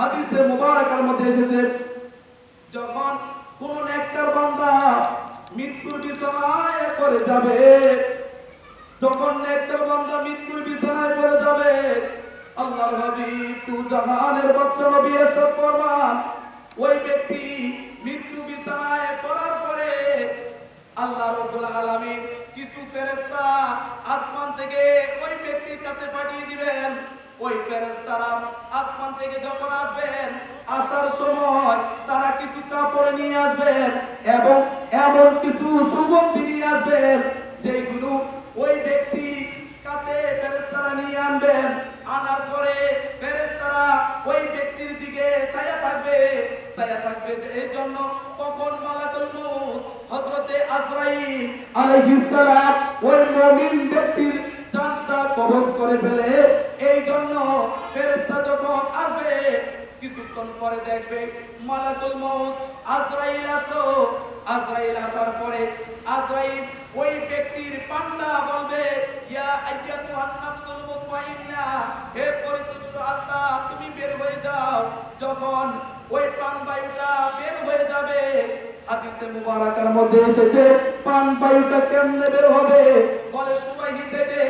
হাদিসে মুবারাকার মধ্যে এসেছে, যখন কোন নেককার বান্দা মৃত্যুর বিছানায় পড়ে যাবে, যখন নেককার বান্দা মৃত্যুর বিছানায় পড়ে যাবে, আল্লাহর হাবিব তু জাহানের বাদশা নবী এরশাদ ফরমান, ওই ব্যক্তি মৃত্যু বিছানায় পড়ার পরে আল্লাহ রাব্বুল আলামিন কিছু ফেরেশতা আসমান থেকে ওই ব্যক্তির কাছে পাঠিয়ে দিবেন। ওই ফেরেশতারা আসমান থেকে যখন আসবেন, আসার সময় তারা কিছু কাপড় নিয়ে আসবেন এবং এমন কিছু সুগন্ধি নিয়ে আসবেন যেগুলো ওই ব্যক্তি কাছে ফেরেশতারা নিয়ে আনবেন। আনার পরে ফেরেশতারা ওই ব্যক্তির দিকে ছায়া থাকবে ছায়া থাকবে এই জন্য কখন মালাকুল মউত হযরতে আজরাইল আলাইহিস সালাম ওই মুমিন ব্যক্তির জানটা কবজ করে ফেলে কিছুক্ষণ পরে দেখবে মালাকুল মউত আজরাইল আসলো। আজরাইল আসার পরে আজরাইল ওই ব্যক্তির পান্ডা বলবে, ইয়া আইয়াতুহান নাফসুল মুতমাইন্না, হে পরিতুষ্ট আত্মা, তুমি বের হয়ে যাও। যখন ওই প্রাণবায়ুটা বের হয়ে যাবে হাদিসে মুবারাকার মধ্যে এসেছে প্রাণবায়ুটা কেমনে বের হবে? বলে সুবাহি থেকে,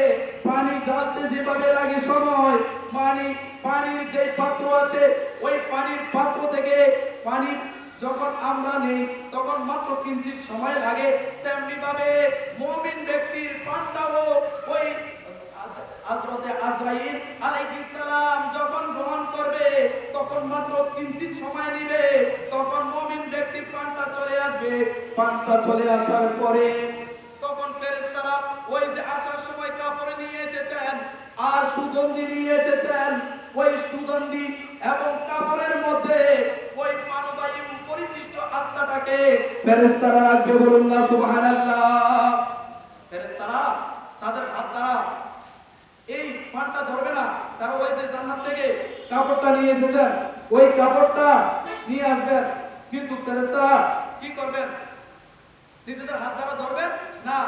পানি ঢালতে যেভাবে লাগে সময়, পানি, পানির যে পাত্র আছে, ওই পানির পাত্র থেকে পানি যখন আমরা নেই, তখন মাত্র কিঞ্চিত সময় লাগে তেমনি ভাবে মুমিন ব্যক্তির পানটাও ওই হযরতে আজরাইল আলাইহিস সালাম যখন গ্রহণ করবে, তখন মাত্র কিঞ্চিত সময় নিবে, তখন প্রাণটা চলে আসার পরে তখন ফেরেশতারা ওই যে আসার সময় কাপড় নিয়ে এসেছেন আর সুগন্ধি নিয়ে এসেছেন। ওই সুগন্ধি এবং কাপড়ের মধ্যে ওই প্রাণবায়ু পরিপৃষ্ট আত্মাটাকে ফেরেশতারা রাখবে বলুন না সুবহানাল্লাহ। ফেরেশতারা তাদের হাত দ্বারা এই পানটা ধরবে না তারা ওই যে জান্নাত থেকে কাপড়টা নিয়ে এসেছেন। ওই কাপড়টা নিয়ে আসবেন। কিন্তু ফেরেশতারা কি করবেন? নিজেদের হাত দ্বারা ধরবেন? না,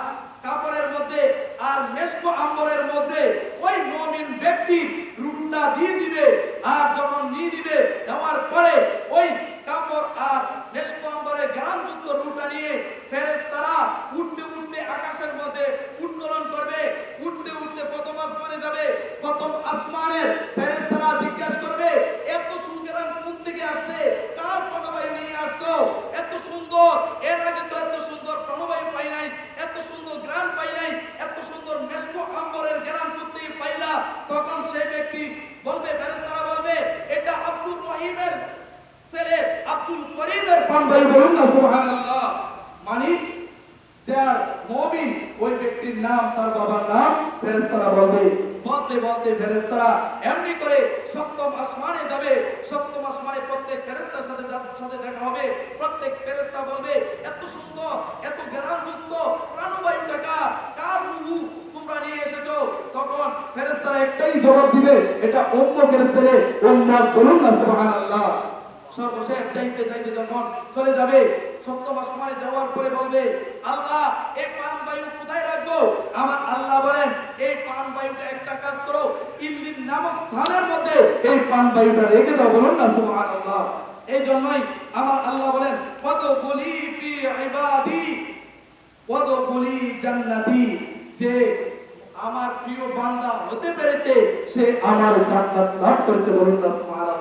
কাপড়ের মধ্যে আর মেশকো আম্বরের মধ্যে ওই মমিন ব্যক্তির রুটটা দিয়ে দিবে আর যখন নিয়ে দিবে নেওয়ার পরে ওই কাপড় আর মেশকো আম্বরের গ্রামযুক্ত রুটটা নিয়ে ফেরেশতারা উঠতে উঠতে আকাশের মধ্যে উত্তোলন করবে উঠতে উঠতে প্রথম আসমানে যাবে প্রথম আসমানের ফেরেশতারা জিজ্ঞাসা করবে এত সুন্দর কোন থেকে আসছে কার প্রাণবায়ু নিয়ে আসছো এত সুন্দর এর আগে তো এত সুন্দর প্রাণবায়ু পাই নাই এত সুন্দর গ্রাম পাই নাই এত সুন্দর মেশকো আম্বরের গ্রাম করতে পাইলা তখন সেই ব্যক্তি বলবে ফেরেশতারা বলবে এটা আব্দুর রহিমের ছেলে আব্দুল করিমের প্রাণবায়ু বলুন না, সুবহানাল্লাহ। মানে যার মুমিন ওই ব্যক্তির নাম, তার বাবার নাম ফেরেশতারা বলবে। বলতে বলতে ফেরেশতারা এমনি করে সপ্তম আসমানে যাবে। সপ্তম আসমানে প্রত্যেক ফেরেশতার সাথে সাথে দেখা হবে। প্রত্যেক ফেরেশতা বলবে, এত সুন্দর, এত জ্ঞানযুক্ত প্রাণবায়ুটা কার কার রূহ তোমরা নিয়ে এসেছ? তখন ফেরেস্তারা একটাই জবাব দিবে, এটা অন্য ফেরেশতারে উম্মাত বলুন না, সুবহানাল্লাহ। সর্বশেষ যাইতে যাইতে যখন চলে যাবে, সপ্তম আসমানে যাওয়ার পরে বলবে, আল্লাহ, এই প্রাণ বায়ু কোথায় রাখব? আমার আল্লাহ বলেন, এই প্রাণ বায়ুটা একটা কাজ করো, ইল্লিন নামক স্থানের মধ্যে এই প্রাণ বায়ুটা রেখে দাও, বলুন না, সুবহানাল্লাহ। এই জন্যই আমার আল্লাহ বলেন কত বলি ফি ইবাদি কত বলি জান্নাতি, যে আমার প্রিয় বান্দা হতে পেরেছে, সে আমার জান্নাত লাভ করেছে, বলুন না, সুবহানাল্লাহ।